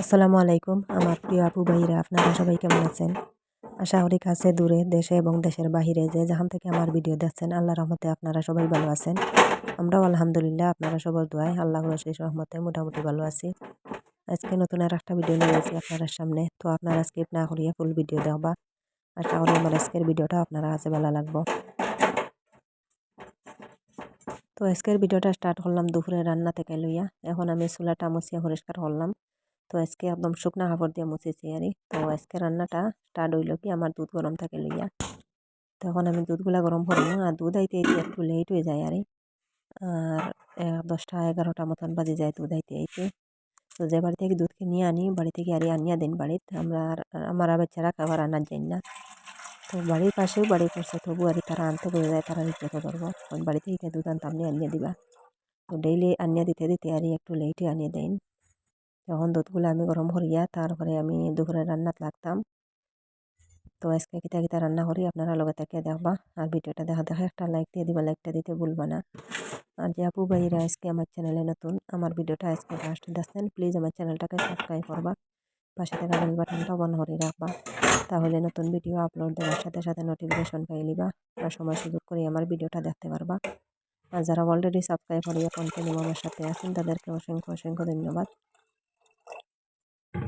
আসসালামু আলাইকুম, আমার প্রিয় আপু ভাইরা আপনারা সবাই কেমন আছেন? আশা করি কাছে দূরে দেশে এবং দেশের বাহিরে যে যেখান থেকে আমার ভিডিও দেখছেন, আল্লাহ রহমতে আপনারা সবাই ভালো আছেন। আমরাও আলহামদুলিল্লাহ, আপনারা সবার দোয়ায় আল্লাহ সেই রহমতে মোটামুটি ভালো আছি। আজকে নতুন আর একটা ভিডিও নিয়ে এসেছি আপনার সামনে। তো আপনারা স্কিপ না করিয়ে ফুল ভিডিও দেখবা আশা করি আমার আজকের ভিডিওটা আপনারা কাছে ভালো লাগবো। তো আজকের ভিডিওটা স্টার্ট করলাম দুপুরে রান্না থেকে লইয়া। এখন আমি চুলাটা মুছিয়া পরিষ্কার করলাম। তো আজকে একদম শুকনা কাপড় দিয়ে মুছেছি আর তো আজকে রান্নাটা স্টার্ট হইল কি আমার দুধ গরম থাকে লইয়া। তখন আমি দুধগুলা গরম করব আর দুধ আইতে আইতে একটু লেট হয়ে যায় আরে আর দশটা এগারোটা মতন বাজে যায় দুধ আইতে আইতে। তো যে বাড়ি থেকে দুধ নিয়ে আনি, বাড়ি থেকে আরে আনিয়া দিন বাড়িতে। আমরা আমার আবার বাচ্চারা খাবার আনার যাই না। তো বাড়ির পাশেও বাড়ি করছে তবু আর তারা আনতে বোঝা যায়, তারা যত ধরবো বাড়ি থেকে দুধ আনতাম, আনিয়ে দিবা। তো ডেইলি আনিয়ে দিতে দিতে আর একটু লেটে আনিয়ে দেন। যখন দুধগুলো আমি গরম করিয়া তারপরে আমি দুপুরে রান্নাত লাগতাম। তো আজকে কিতা কিতা রান্না করি, আপনারা লগে থেকে দেখবা। আর ভিডিওটা দেখা দেখা একটা লাইক দিয়ে দিবা লাইকটা দিতে ভুলবা না। আর যে আপু ভাইরা আজকে আমার চ্যানেলে নতুন, আমার ভিডিওটা আজকে ফার্স্ট দেখছেন প্লিজ আমার চ্যানেলটাকে সাবস্ক্রাইব করবা। পাশে থাকা বেল বাটনটা বন্ধ করে রাখবা। তাহলে নতুন ভিডিও আপলোড দেওয়ার সাথে সাথে নোটিফিকেশন পাই লিবা আর সময় সুযোগ করে আমার ভিডিওটা দেখতে পারবা। আর যারা অলরেডি সাবস্ক্রাইব করিয়া কন্টিনিউ আমার সাথে আছেন, তাদেরকে অসংখ্য অসংখ্য ধন্যবাদ।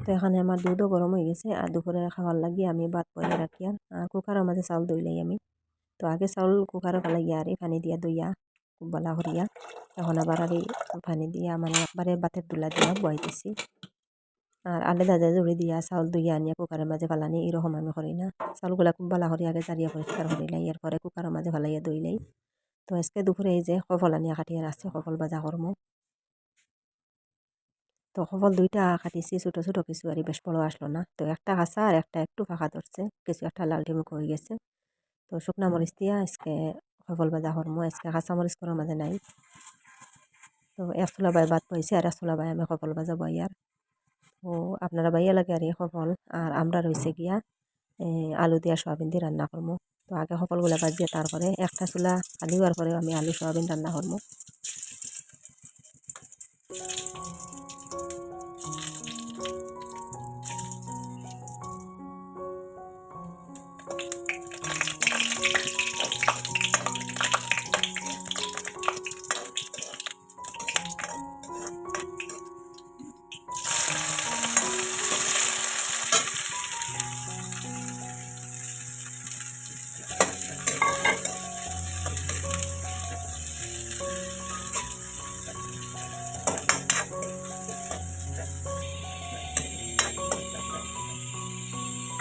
তো এখানে আমার দুধও গরম হয়ে গেছে আর দুপুরে খাবার লাগিয়ে আমি ভাত বয়ে রাখি আর কুকারের মাঝে চাউল দইলাই আমি। তো আগে চাউল কুকারে ফেলাইয়া আর পানি দিয়া দইয়া বলা করিয়া, এখন আবার আর পানি দিয়া মানে একবারে বাতের দুলা দিয়া বয়াইতেছি আর আলে দাদা জুড়ে দিয়া চাউল দুইয়া আনিয়া কুকারের মাঝে ফালানি, এরকম আমি করি না। চাউলগুলা খুব বালা করি, আগে জারিয়া পরিষ্কার করিলাই, এরপরে কুকারের মাঝে ফালাইয়া দইলাই তো আজকে দুপুরে এই যে কফল আনিয়া কাটিয়ে রাখছে, কফল বাজা করমো। তো সফল দুইটা কাটিছি, ছোটো ছোটো কিছু আর বেশ বড় আসলো না। তো একটা কাঁচা আর একটা একটু ফাঁকা ধরছে, কিছু একটা লাল টিমুক হয়ে গেছে। তো শুকনা মরিচ দিয়া আজকে সফল বাজা হরমো আজকে কাঁচা মরিচ করার মাঝে নাই। তো এক চুলা বাই বাদ পাইছে আর এক চুলা বাই আমি সফল বাজা বাই আর। তো আপনারা বাইয়া লাগে আর এই সফল আর আমরা রয়েছে গিয়া আলু দিয়া সয়াবিন দিয়ে রান্না করব তো আগে সফলগুলা বাজিয়ে তারপরে একটা চুলা আলু আর পরে আমি আলু সয়াবিন রান্না করব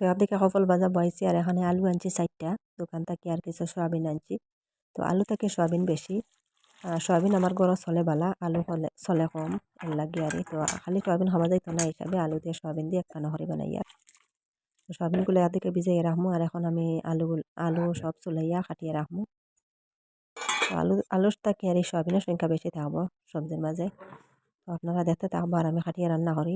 তো দিকে সফল ভাজা বয়েছি আর এখানে আলু আনছি চারটা। দোকান থেকে আর কিছু সয়াবিন আনছি। তো আলু থেকে সয়াবিন বেশি। সয়াবিন আমার ঘর চলে বালা, আলু হলে চলে কম ভালো লাগে আর তো খালি সয়াবিন খাওয়া যাইতো না হিসাবে আলু দিয়ে সয়াবিন দিয়ে একটা নহরি বানাই আর। সয়াবিনগুলো এদিকে ভিজাইয়ে রাখব আর এখন আমি আলু আলু সব চুলাইয়া কাটিয়ে রাখব তো আলু, আলুর তাকে আর এই সয়াবিনের সংখ্যা বেশি থাকব সবজির মাঝে। তো আপনারা দেখতে থাকব আর আমি কাটিয়ে রান্না করি।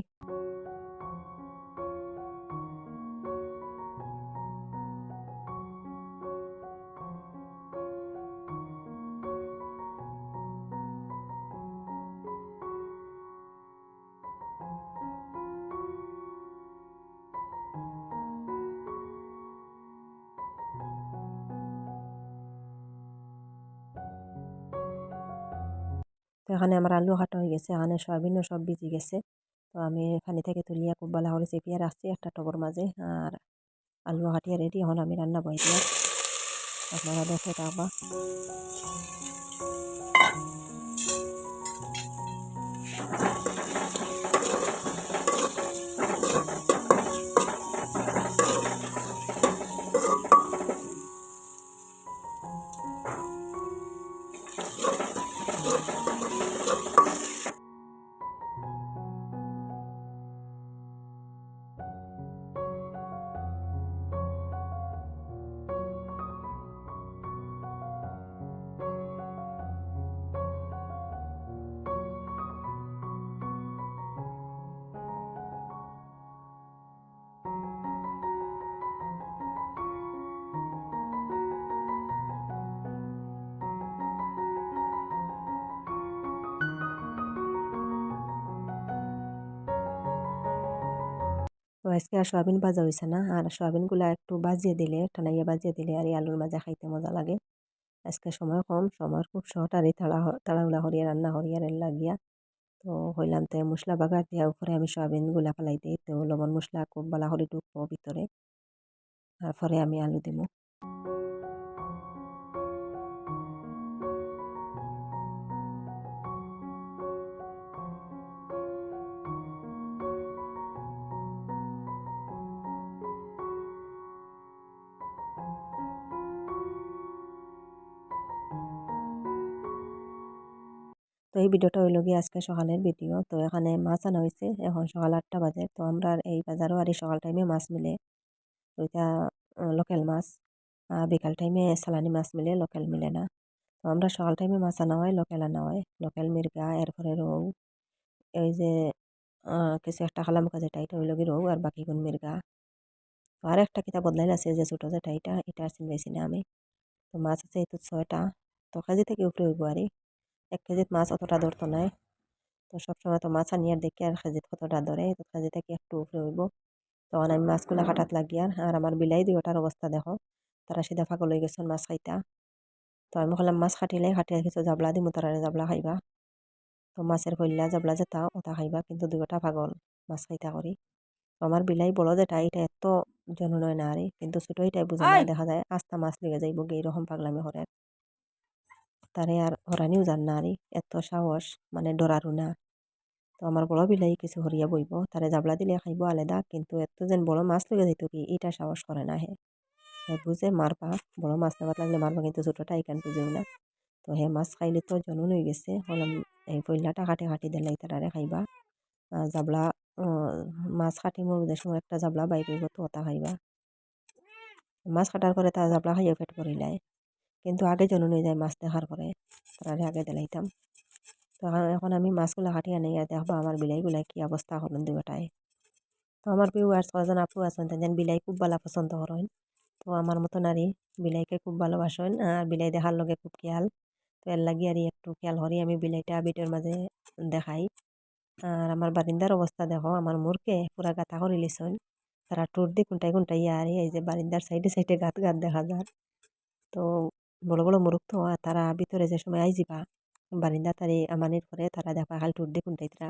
তো এখানে আমার আলু কাটা হয়ে গেছে, এখানে সয়াবিনও সব ভিজে গেছে তো আমি পানি থেকে তুলিয়া খুব ভালো করে চেপিয়ে রাখছি একটা টবর মাঝে আর আলু কাটিয়ে রেডি এখন আমি রান্না বই দিয়া আপনারা দেখে থাকবা আজকে আর সয়াবিন ভাজা হয়েছে না। আর সয়াবিনগুলো একটু বাজিয়ে দিলে টানাইয়া বাজিয়ে দিলে আর এই আলুর মাঝে খাইতে মজা লাগে। আজকে সময় কম, সময় খুব শর্ট আর এই তাড়া তাড়াহুড়া হরিয়া রান্না হরিয়ার লাগিয়া। তো হইলাম তো মশলা বাগার দিয়া উপরে আমি সয়াবিনগুলা ফেলাই দিই তো লবণ মশলা, খুব ভালো করে ঢুকবো ভিতরে। তারপরে আমি আলু দিব তো এই ভিডিওটা হইল গিয়ে আজকে সকালের ভিডিও। তো এখানে মাছ আনা হয়েছে এখন সকাল আটটা বাজে। তো আমরা এই বাজারও আর এই সকাল টাইমে মাছ মিলে এটা লোকাল মাছ। বিকাল টাইমে সালানি মাছ মিলে লোকাল মিলে না। তো আমরা সকাল টাইমে মাছ আনা হয় লোকাল আনা হয়। লোকাল মির্গা, এরপরে রৌ। এই যে কিছু একটা খালাম কাজে টাইটা হইল গিয়ে রৌ আর বাকি কোন মির্গা। তো আর একটা কিতাব বদলাইল আছে যে ছোটো যে টাইটা, এটা আর চিনবাইছি না আমি। তো মাছ আছে এই তো ছয়টা। তো কাজে থেকে উপরে হইব আর এক কেজিত মাছ অতটা ধরতো নাই তো সবসময় তো মাছ আনিয়ার দেখি আর কেজিত কতটা ধরে। তো কেজি থেকে একটু উপরে হইব তখন আমি মাছগুলা কাটাত লাগিয়ার আর আমার বিলাই দুইটার অবস্থা দেখো। তারা সিধা ফাঁকল হয়ে গেছেন মাছ খাইতা। তো আমি বললাম মাছ খাটিলে খাটিয়ে কিছু জাবলা দিমু তারা জাবলা খাইবা। তো মাছের কইলা জাবলা যেতা ওটা খাইবা কিন্তু দুইটা পাগল মাছ খাইতা করি। তো আমার বিলাই বলো যেটা এটা এত জননয় না আরে কিন্তু ছোটো এটাই বোঝা দেখা যায় আস্তা মাছ লেগে যাইব এরকম পাগলামি করে। তারে আর হরানিও জান না আরে, এত সাহস মানে ডরারু না। তো আমার বড় বিলাই কিছু হরিয়া বইব, তারে জাবলা দিলে খাইব আলাদা, কিন্তু এত যেন বড় মাছ লেগে যেত কি এটা সাহস করে না হে। বুঝে মারবা বড় মাছ নেবার লাগলে মারবা কিন্তু ছোটোটা এখান বুঝেও না। তো হে মাছ খাইলে তো জনুন হয়ে গেছে, হলাম এই পইলাটা কাটি কাটি দিলাই তারারে খাইবা। জাবলা মাছ কাটিমো যে সময় একটা জাবলা হইব তো ওটা খাইবা। মাছ কাটার পরে তার জাবলা খাইয়া পেট করিলাই কিন্তু আগে জনুন হয়ে যায় মাছ দেখার পরে। তারারে আগে দিলাইতাম তো এখন আমি মাছগুলো কাটিয়ে আনি আর দেখব আমার বিলাইগুলা কি অবস্থা হলেন দুটায় তো আমার আর ছজন আপু আছেন তেন বিলাই খুব ভালো পছন্দ করেন তো আমার মতো নারী বিলাইকে খুব ভালোবাসেন, আর বিলাই দেখার লগে খুব খেয়াল। তো এর লাগি আর একটু খেয়াল করি আমি বিলাইটা বিটের মাঝে দেখাই। আর আমার বারিন্দার অবস্থা দেখো, আমার মুরকে পুরা গাতা করে লিছেন। তারা টুর দিয়ে কুন্টাই কুন্টাই আর এই যে বারিন্দার সাইডে সাইডে গাত গাত দেখা যায়। তো বড় বড় মুরুখ তো তারা ভিতরে যে সময় আইজিবা বারিন্দা তারে আমানির করে তারা দেখা হাল টুর দিয়ে কুন্টাইতরা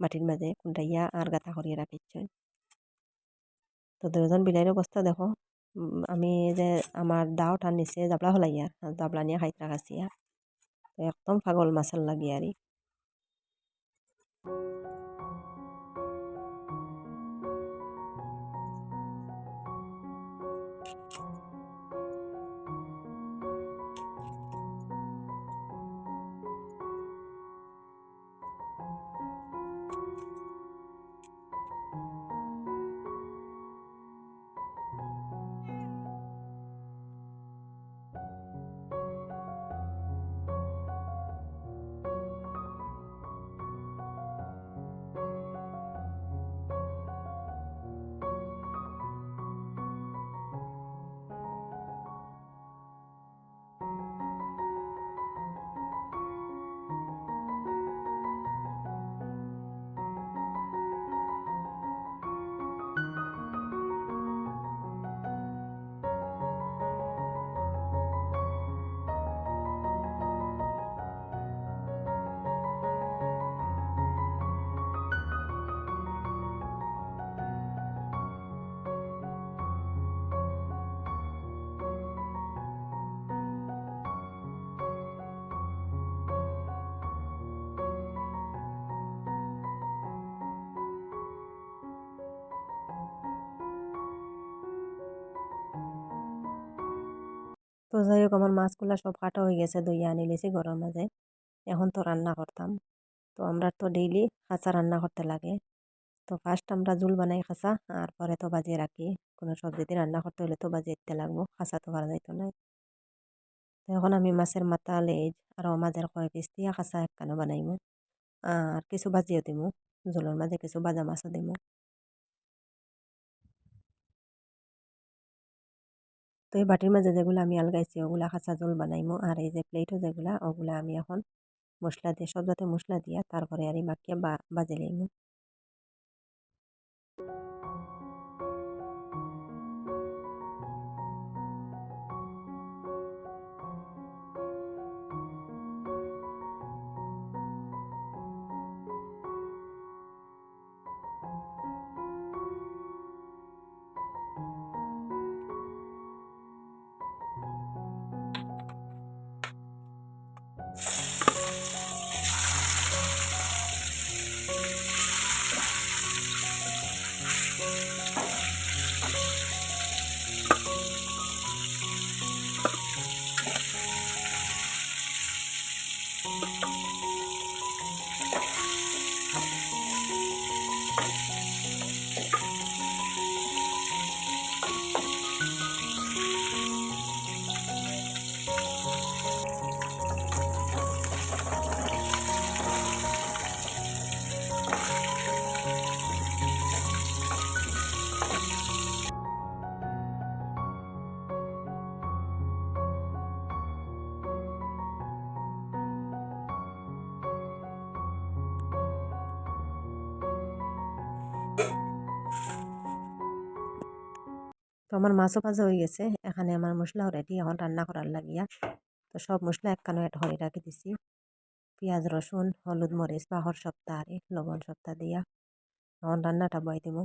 মাটির মাঝে কুন্টাইয়া আর গাথা করিয়ে রাখিচ্ছেন তো দুজন বিলাইর অবস্থা দেখো আমি যে আমার দাও টান নিচে জাবলা হলাইয়া, জাবলা নিয়ে খাইতে রাখাছিয়া একদম পাগল মাছাল লাগিয়ে তো যাই হোক আমার মাছগুলা সব কাটা হয়ে গেছে দইয়া আনি লেছি ঘরের মাঝে। এখন তো রান্না করতাম। তো আমরা তো ডেইলি খাঁচা রান্না করতে লাগে। তো ফার্স্ট আমরা জুল বানাই খাঁচা, আর পরে তো বাজিয়ে রাখি। কোনো সবজি দিয়ে রান্না করতে হলে তো বাজিয়ে দিতে লাগবো, খাঁচা তো পারা যাইতো না। এখন আমি মাছের মাথা, লেজ, আর মাঝের কয় পিস দিয়ে খাঁচা একখানো বানাইমু। আর কিছু বাজিয়ে দিমু, জোলের মাঝে কিছু বাজা মাছও দিমু। তো এই বাটির মাঝে যেগুলো আমি আলগাইছি, ওগুলা খাঁচা জল বানাইমো। আর এই যে প্লেটও যেগুলা, ওগুলা আমি এখন মশলা দিয়ে, সব যাতে মশলা দিয়া তারপরে আর এই মাখিয়ে বাজে লাইমো। তো আমার মাছও ভাজা হয়ে গেছে। এখানে আমার মশলাও রেডি এখন রান্না করার লাগিয়া, তো সব মশলা একখানো অ্যাড হয়ে রাখি দিছি। পেঁয়াজ, রসুন, হলুদ, মরিচ, বাহর সপ্তাহ, আরে লবণ সপ্তাহ দিয়া এখন রান্নাটা বয় দিব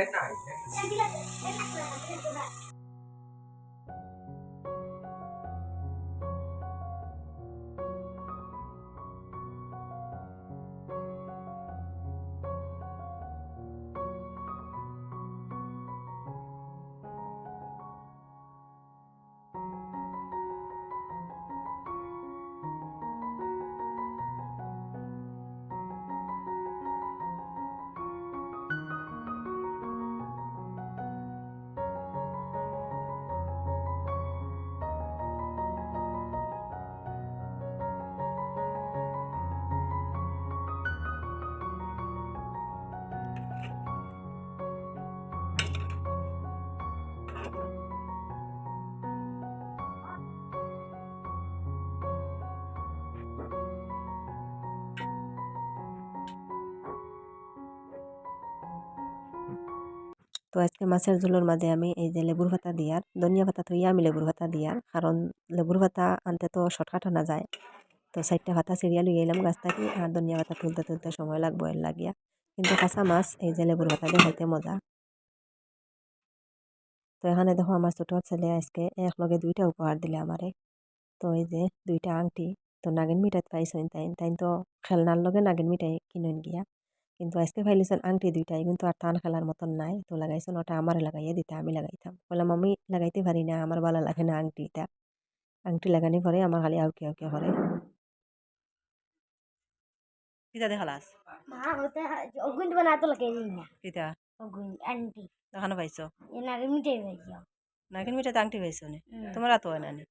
Yang. তো আজকে মাছের ঝোলের মাঝে আমি এই যে লেবুর ভাতা দিয়ার ধনিয়া ভাতা থইয়া আমি লেবুর ভাতা দিয়ার কারণ লেবুর ভাতা আনতে তো শর্টকাট আনা যায়। তো চারটা ভাতা সিরিয়াল লইয়া এলাম গাছ থাকি আর ধনিয়া পাতা তুলতে তুলতে সময় লাগবো এর লাগিয়া। কিন্তু কাঁচা মাছ, এই যে লেবুর পাতা দিয়ে খাইতে মজা। তো এখানে দেখো আমার ছোট ছেলে আজকে একলগে দুইটা উপহার দিলে আমারে। তো এই যে দুইটা আংটি, তো নাগিন মিঠাই পাইছেন তাই তাই তো খেলনার লগে নাগিন মিঠাই কিনেন গিয়া। কিন্তু আজকে ফাইলিছেন আংটি দুইটাই। কিন্তু আর টান খেলার মতন নাই। তো লাগাইছেন ওটা আমার লাগাইয়া দিতে আমি লাগাইতাম। বললাম আমি লাগাইতে পারি না আমার ভালো লাগে না আংটিটা। আংটি লাগানি পরে আমার খালি আউকে আউকে করে। কিতা দেখালাস অগুন বানাতো লাগে না কিতা অগুন আন্টি দেখানো পাইছো? এনারে মিটাই ভাইয়া নাগিন মিঠাই আংটি পাইছো নি? তোমার তো হয় না নি?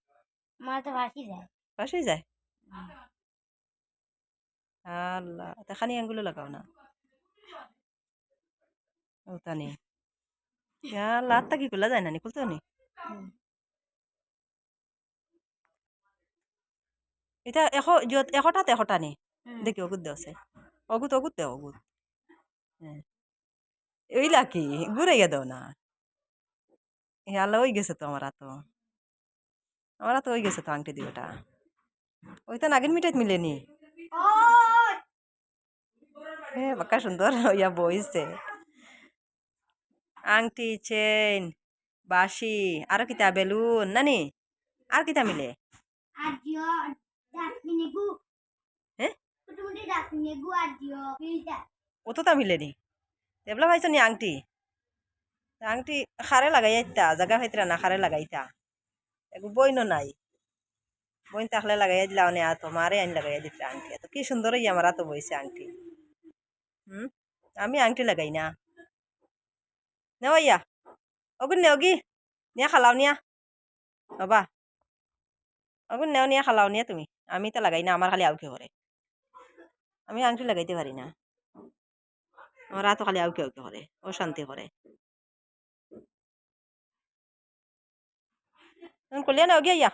মা তো ভাসি যায়। পাশেই যায়? আল্লাহ খানি আঙ্গুলো লাগাও না। তানি আল্লাহ আত্মা কি খোলা যায় না নি খুলতো নি এটা এশ যত এশটাত এশটা নি দেখি অগুত দেওছে অগুত অগুত দেও অগুত ওইলা কি ঘুরাইয়া দাও না আল্লাহ ওই গেছে তো আমার তো আমার তো ওই গেছে তো আংটি দিওটা ওইটা নাগিন মিঠাইত মিলেনি হ্যাঁ বাক্কা সুন্দর ইয়া বইছে আংটি চেন বাসি আরও কিতা বেলুন নানি? আর কিতা মিলে? ফিল্টার অতটা মিলেনি। এবলা ভাইছ নি আংটি? আংটি খারে লাগাইতা জাগা ভাইতরা না খারে লাগাইতা। একু বইন নাই। বইন তাহলে লাগাইয়া দিলা অনে আর তোমারে আইন লাগাইয়া দিতে আংটি। এত কি সুন্দর ইয়া আমার তো বইছে আংটি। হুম? আমি আংটি লাগাই না। নেও ইয়া অগুন নেও কি নিয়া খালাও নিয়া বাবা অগুন নেও নিয়া খালাও নিয়া তুমি আমি তো লাগাই না আমার খালি আউকে করে আমি আংটি লাগাইতে পারি না আমার তো খালি আউকে আউকে করে অশান্তি করে এখন কলিয়া নাও গিয়া ইয়া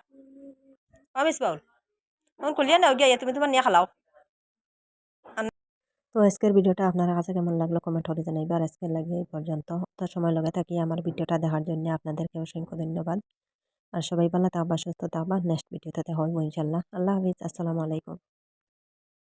মিস বাউল এখন কলিয়া নাও গিয়া ইয়া তুমি তোমার নিয়ে খালাও তো আজকের ভিডিওটা আপনার কাছে কেমন লাগল কমেন্ট করে আর আজকের লাগে এই পর্যন্ত। তো সময় লগে থাকি আমার ভিডিওটা দেখার জন্য। আপনাদেরকে অসংখ্য ধন্যবাদ। আর সবাই ভালো থাকবা, সুস্থ থাকবা। নেক্সট ভিডিওতে দেখা ইনশাল্লাহ আল্লাহ হাফিজ। আসসালামু আলাইকুম।